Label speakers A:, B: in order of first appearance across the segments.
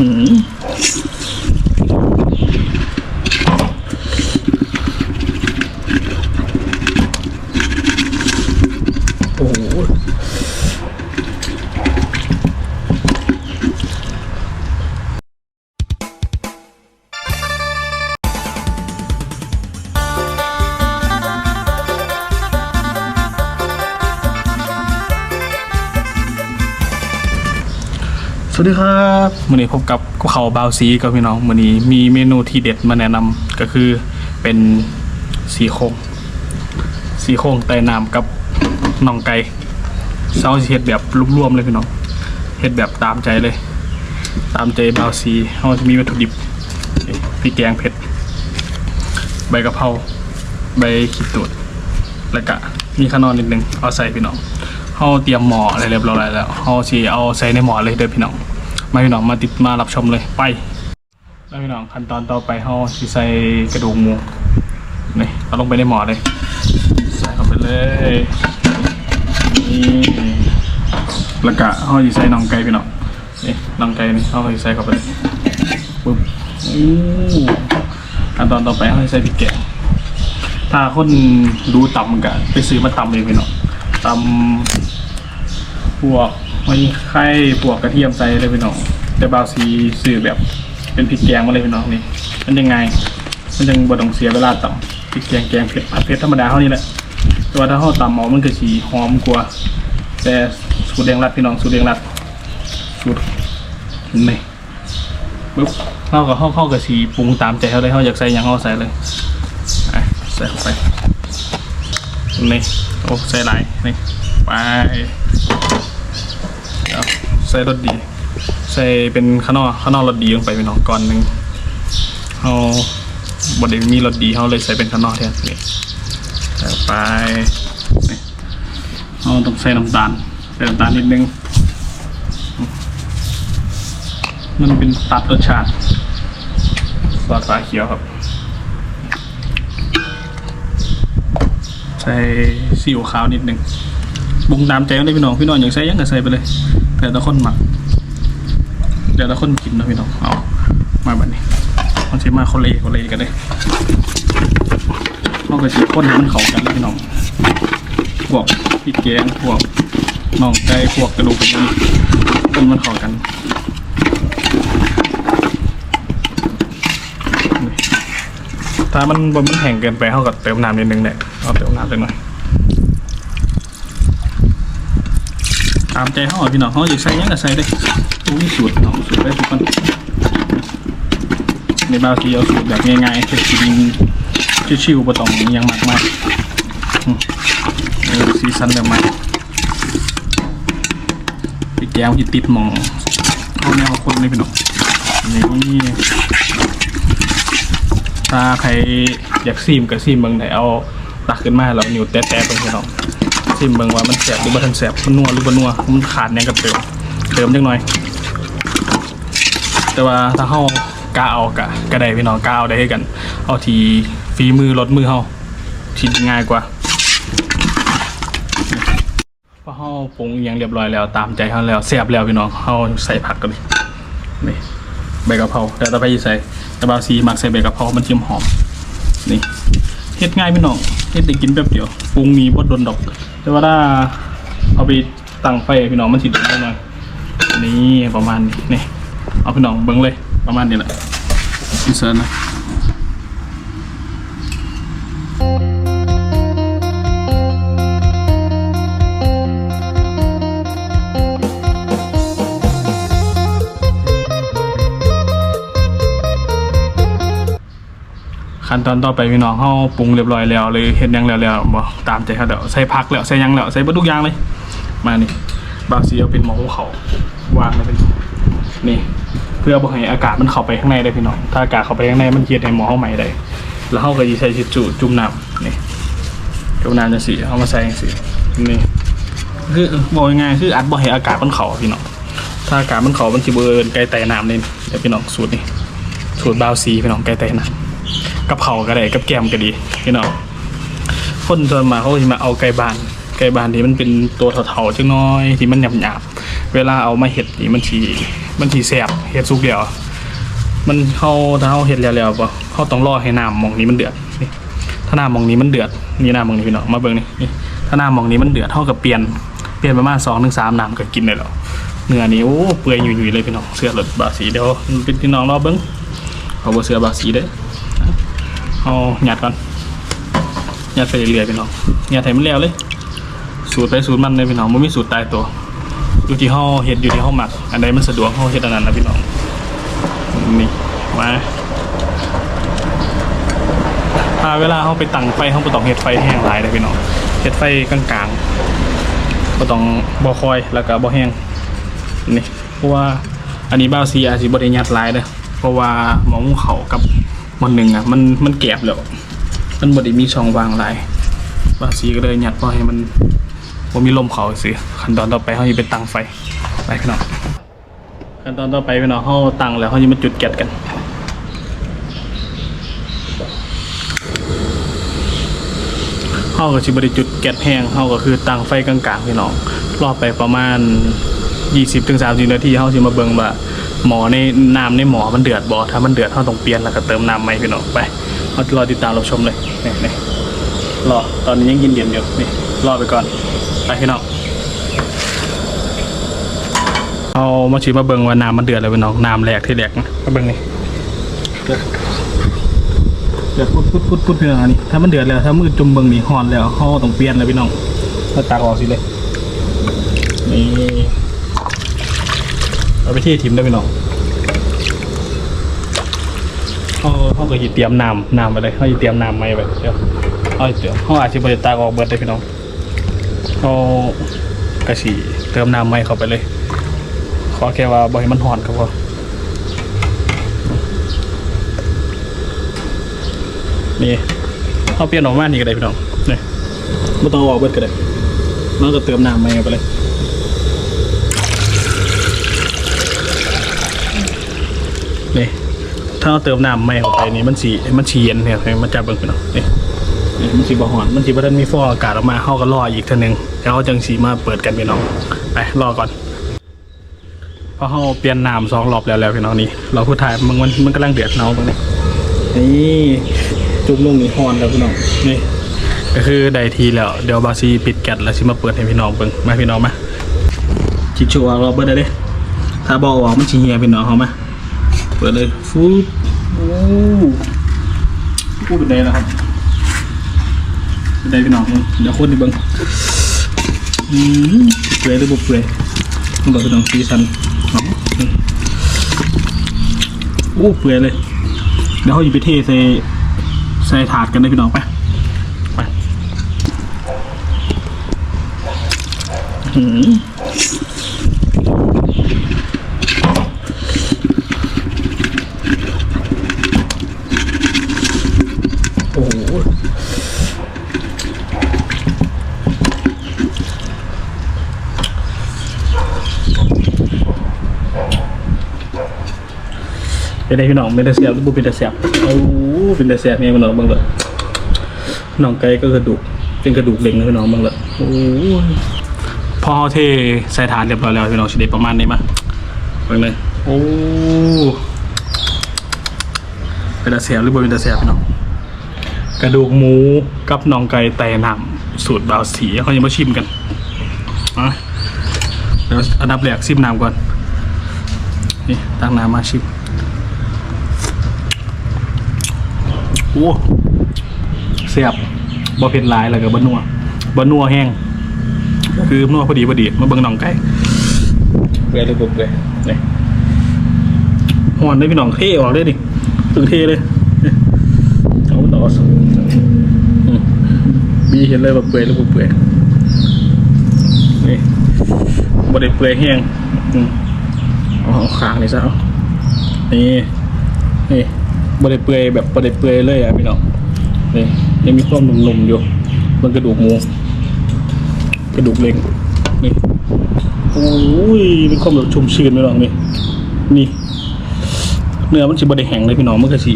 A: หื วัสดีครับวันนี้พบกับกุเขาบาวซีกับพี่น้องวันนี้มีเมนูที่เด็ดมาแนะนำก็คือเป็นสีโครงสีโครงไต่น้ำกับน่องไก่เซาเฮ็ดแบบรวมๆเลยพี่น้องเฮ็ดแบบตามใจเลย ตามใจบาวซีเขาจะมีวัตถุดิบนี่พริกแกงเผ็ด ใบกะเพราใบขีดตูดแล้วก็มีขนอนนิดนึงเอาใส่พี่น้องเขาเตรียมหมออะไรเรียบร้อยแล้วเขาสิเอาใส่ในหมอเลยเด้อพี่น้อง มาพี่น้องมาติดมารับชมเลยไปแล้วพี่น้องขั้นตอนต่อไปเขาสิใส่กระดูกหมูนี่เอาลงไปในหมอเลย ใส่เข้าไปเลยนี่แล้วก็เขาสิใส่น่องไก่พี่น้องนี่น่องไก่นี่เขาสิใส่เข้าไปเลยปึ๊บอู้ขั้นตอนต่อไปเขาสิใส่พริกแกงถ้าคนรู้ตำกันไปซื้อมาตำเองพี่น้องตำพวก มันไข่พวกกระเทียมใส่เลยพี่น้องแต่บาวซีซื้อแบบ เป็นพริกแกงมาเลยพี่น้องนี่มันยังไง มันยังบ่ต้องเสียเวลาต่ำพริกแกงแกงเผ็ดผัดเผ็ดธรรมดาเท่านี้แหละแต่ว่าถ้าเขาตำหมอมันก็สีหอมกว่า แต่สูตรแดงรัดพี่น้องสูตรแดงรัดสูตรนี่ปึ๊บเขาก็เข้าเข้ากับสีปรุงตามใจเขาเลยเขาอยากใส่ยังเขาใส่เลยใส่เข้าไปนี่โอ้ใส่หลายนี่ไป ใส่รสดี ใส่เป็นข้างนอกข้างนอกรสดีลงไปเป็นน้องก่อนหนึ่งเอาบดเดมีรสดีเขาเลยใส่เป็นข้างนอกแทนนี่ใส่ไปเราต้องใส่น้ำตาลใส่น้ำตาลนิดนึง มันเป็นตัดรสชาติซอสฟ้าเขียวครับ ใส่ซีอิ๊วขาวนิดหนึ่งบุงตามใจกันเลยพี่น้องพี่น้องอยากใส่ยังก็ใส่ไปเลย แต่ละคนหมัก เดี๋ยวละคนกินนะพี่น้อง เอา มาแบบนี้มันใช้มาคนเลยคนเลยกันเลยนอกจากสีข้นให้มันเข้ากันแล้วพี่น้อง พวกพริกแกงพวกน่องไก่พวกกระดูกหมูคนมันเข้ากันถ้ามันบนมันแห้งเกินไปเขาก็เติมน้ำนิดนึงเนี่ยเอาเติมน้ำเล็กหน่อยามใจเขาอะพี่น้องเขาอยากใส่ยังก็ใส่ได้ตรงนี้สูตรน้องสูตรได้ทุกคนในบางทีเอาสูตรแบบง่ายๆแค่กินชิวๆบ่ต้องยังมากมายอืมเออซีซันเดิมมาพี่แก้วที่ติดมองเอาแนวคนเลยพี่น้องนี่ถ้าใครอยากซีมก็ซีมเบิ่งได้เอาตักขึ้นมาแล้วนิ้วแตะๆตรงพี่น้อง ซีมเบิ่งว่ามันแสบหรือบ่ทันแสบมันนัวหรือบ่นัวมันขาดแนงกับเติมเติมจักหน่อย แต่ว่าถ้าเฮากล้าเอากะก็ได้พี่น้องก้าเอาได้ให้กันเอาทีฝีมือลดมือเฮาที่ง่ายกว่าพอเฮาปรุงอหยังเรียบร้อยแล้วตามใจเฮาแล้วแซ่บแล้วพี่น้องเฮาใส่ผักกันเลยนี่ใบกะเพราแต่ต่อไปใส่ตะบาซีมักใส่ใบกะเพรามันจิ้มหอมนี่เฮ็ดง่ายพี่น้องเฮ็ดได้กินแป๊บเดียวปรุงมีบ่โดนดอก แต่ว่าถ้าเอาไปตั้งไฟพี่น้องมันสิดนได้หน่อยนี่ประมาณนี้นี่เอาพี่น้องเบิ่งเลยประมาณนี้แหละอินเสิร์ตนะ ขั้นตอนต่อไปพี่น้องเฮาปรุงเรียบร้อยแล้วเลยเฮ็ดยังแล้วแล้วบ่ตามใจเขาแล้วใส่ผักแล้วใส่ยังแล้วใส่เบิดทุกอย่างเลย มานี่บาวซีเอาเป็นหม้อหุงเขาวางเลยเป็นนี่ เพื่อบ่ให้อากาศมันเข้าไปข้างในได้พี่น้องถ้าอากาศเข้าไปข้างในมันเย็นให้หม้อเฮาใหม่ได้แล้วเฮาก็สิใช้ชิจุจุ่มน้ำนี่จุ่มน้ำจังซี่เอามาใส่จังซี่นี่คือบอกง่ายๆคืออัดบ่ให้อากาศมันเข้าพี่น้องถ้าอากาศมันเข้ามันสิเบิร์นไกลไต่น้ำเลยเดี๋ยวพี่น้องสูตรนี่สูตรบาวซีพี่น้องไกลไต่น้ำ กับเขาก็ได้กับแก้มก็ดีพี่น้องคนส่วนมากเขาจะมาเอาไก่บานไก่บานที่มันเป็นตัวเถาๆจังน้อยที่มันหยาบๆเวลาเอามาเห็ดนี่มันทีมันทีแสบเห็ดสุกเดียว มันเขาถ้าเขาเห็ดแล้วๆปะเขาต้องรอให้น้ำมองนี้มันเดือดนี่ถ้าน้ำมองนี้มันเดือดนี่น้ำมองนี้พี่น้องมาเบิ่งนี่นี่ถ้าน้ำมองนี้มันเดือดเท่ากับเปลี่ยนเปลี่ยนประมาณสองถึงสามน้ำก็กินได้แล้วเนื้อนี้โอ้เปื่อยยุ่ยๆเลยพี่น้องเสื้อหลุดบาสีเดี๋ยวเป็นพี่น้องรอเบิ้งเอาบ่เสื้อบาสีเด้อ เอาหยัดก่อนหยัดไปเรื่อยๆพี่น้องหยัดให้มันแล้วเลย สูตรไปสูตรมันเลยพี่น้องมันมีสูตรตายตัว อยู่ที่ห้อเห็ดอยู่ที่ห้อหมัก อันใดมันสะดวกห้อเห็ดอันนั้นนะพี่น้องนี่มาถ้าเวลาเขาไปตั้งไฟเขาบ่ต้องเห็ดไฟแห้งหลายเลยพี่น้องเห็ดไฟกลางๆบ่ต้องบ่คอยแล้วก็บ่แห้งนี่เพราะว่าอันนี้บ้าซีอาจสิบ่ได้ยัดหลายเด้อเพราะว่าหมองเขากับ มันหนึ่งอะมันมันแกบแล้ว มันบด้มีช่องว่างหลายบ้าวซีก็เลยหยัดพราะให้มันผมมีลมเขาสิขั้นตอนต่อไปเขาจะไปตั้งไฟไปพี่น้องขั้นตอนต่อไปพี่น้องเขาตั้งแล้วเขาจะมาจุดแก๊สกันเขาก็ชิบริจุดแก๊สแห้งเขาก็คือตั้งไฟกลางๆพี่น้องรอไปประมาณ 20-30ถึง30นาทีเขาจะมาเบิ่งว่าหมอในน้ำในหมอมันเดือดบ่ถ้ามันเดือดเขาต้องเปลี่ยนแล้วก็เติมน้ำใหม่พี่น้องไปเขารอติดตามรับชมเลยนี่นี่รอตอนนี้ยังเย็นๆอยู่นี่รอไปก่อนไปพี่น้องเอามาชิมมาเบิ่งว่าน้ำมันเดือดแล้วพี่น้องน้ำแรกที่แรกนะมาเบิ่งนี่เดือดเดือดพุดพุดพุดพุดพี่น้องอันนี้ถ้ามันเดือดแล้วถ้ามือจุ่มเบิ่งนี่หอนแล้วเขาต้องเปลี่ยนเลยพี่น้องถ้าตักออกสิเลยนี่ เอาไปที่ทิมได้พี่น้องเขาเขาก็หยิบเตรียมน้ำน้ำไปเลยเขาเตรียมน้ำไม่ไปเดี๋ยวเอาเดี๋ยวเขาอาจจะบริตากออกเบิร์ดได้พี่น้องเอากระสีเติมน้ำใหม่เข้าไปเลย ขอแค่ว่าบอยมันหอนครับพอนี่เอาเปลี่ยนออกมานี่ก็ได้พี่น้องนี่ไม่ต้องออกเบิร์ดก็ได้แล้วก็เติมน้ำใหม่เข้ไปเลย นี่ถ้าเราเติมน้ำใหม่เข้าไปนี่มันสีมันสีเย็นเนี่ยมันจะเบิ่งพี่น้องนี่นี่มันสีบหอนมันสีบทันมีฟองอากาศออกมาเขาก็รออีกเท่านึงแล้วเขาจังสีมาเปิดกันพี่น้องไปรอก่อนเพราะเขาเปลี่ยนน้ำสองรอบแล้วแล้วพี่น้องนี่เราพูดถ่ายมันมันมันกำลังเดือดเนาตรงนี้นี่จุ่มลงนี่ฮอนแล้วพี่น้องนี่ก็คือได้ทีแล้วเดี๋ยวบาซีปิดแก๊สแล้วชิมาเปิดให้พี่น้องเบิ่งมาพี่น้องมาชิชัวร์เราเปิดได้เด้ถ้าบอออกมันชีเฮียพี่น้องเขามา เปิดเลยฟูดโอ้พูดเป็นไงนะครับไดพี่น้องเดี๋ยวคน đi เบิ้งอืมเปลือยหรือบุเปลือยต้องบอกพี่น้องสีสันเนาะโอ้เปลือยเลย เดี๋ยวเขาอยู่ไปเทใส่ใส่ถาดกันเลยพี่น้องไปไปอืม เป็นไงพี่น้องเป็นแต่เสียบหรือบุเป็นแต่เสียบโอ้เป็นแต่เสียบเนี่ยพี่น้องเบ้างเลยน้องไก่ก็กระดูกเป็นกระดูกเล็งนะพี่น้องเบ้างเลยโอ้พอเทใส่ฐานเรียบร้อยแล้วพี่น้องชิเดประมาณนี้มาเบ้างเลยโอ้เป็นต่เสียบหรือบุเป็นแต่เสียบพี่น้องกระดูกหมูกับน้องไก่ไต่น้ำสูตรบาวสีเขาจะมาชิมกันอะเดี๋ยวอันดับแรกชิมน้ำก่อนนี่ตั้งน้ำมาชิม โอ้เสียบบอเผ็ดหลายแล้วก็บนัวบนัวแห้งคือนัวพอดีพอดีมาเบิ่งหนองไก่เวเลยบุบเลยนี่หอนได้พี่น้องเทออกเลยดิตึงเทเลยนี่เอาหนอสอืมบีเห็นเลยแบบเปื่อยแล้วบุบเปื่อยนี่บไดเปื่อยแห้งอืมเอาเอาค้างนี่ซะเอานี่นี่ บริเปื่อยแบบบริเปื่อยเลยอะพี่น้องนี่ยังมีความหนุ่มๆอยู่บนกระดูกหมูกระดูกเล็งนี่โอ้ยมีความแบบชุ่มชื้นพี่น้องนี่นี่ เนื้อมันจะบริแห้งเลยพี่น้องมันก็สี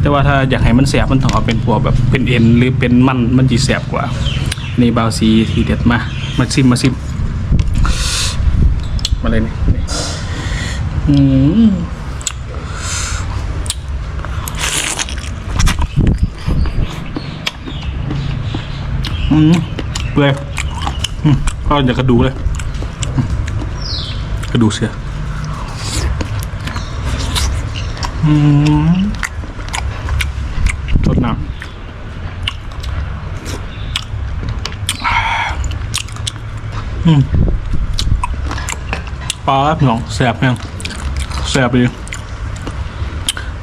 A: แต่ว่าถ้าอยากให้มันแสบมันต้องเอาเป็นพวกแบบเป็นเอ็นหรือเป็นมันมันจีแสบกว่านี่บาวซีทีเด็ดมามาซิมมาซิมมาเลยนี่นี่อืม อืมเปื่อยอืมก็อยากกระดูกเลย กระดูกเสียอืมสดน้ำปลาพี่น้องแสบแม่งแสบเลย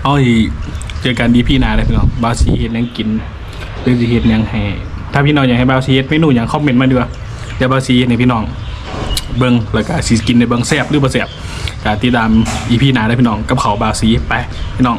A: เอาอีเจอกันดีพี่นาเลยพี่น้องบาซีเฮ็ดยังกินหรือสิเฮ็ดยังให้ ถ้าพี่น้องอยากให้บาซีเฮ็ดเมนูอยังคอมเมนต์มาดีกว่าเดี๋ยวบาซีเฮ็ดให้พี่น้องเบิ่งแล้วก็สีกินในเบิ่งแซ่บหรือบ่แซ่บก็ติดตามอีพีหน้าได้พี่น้องกับเขาบาซีไปพี่น้อง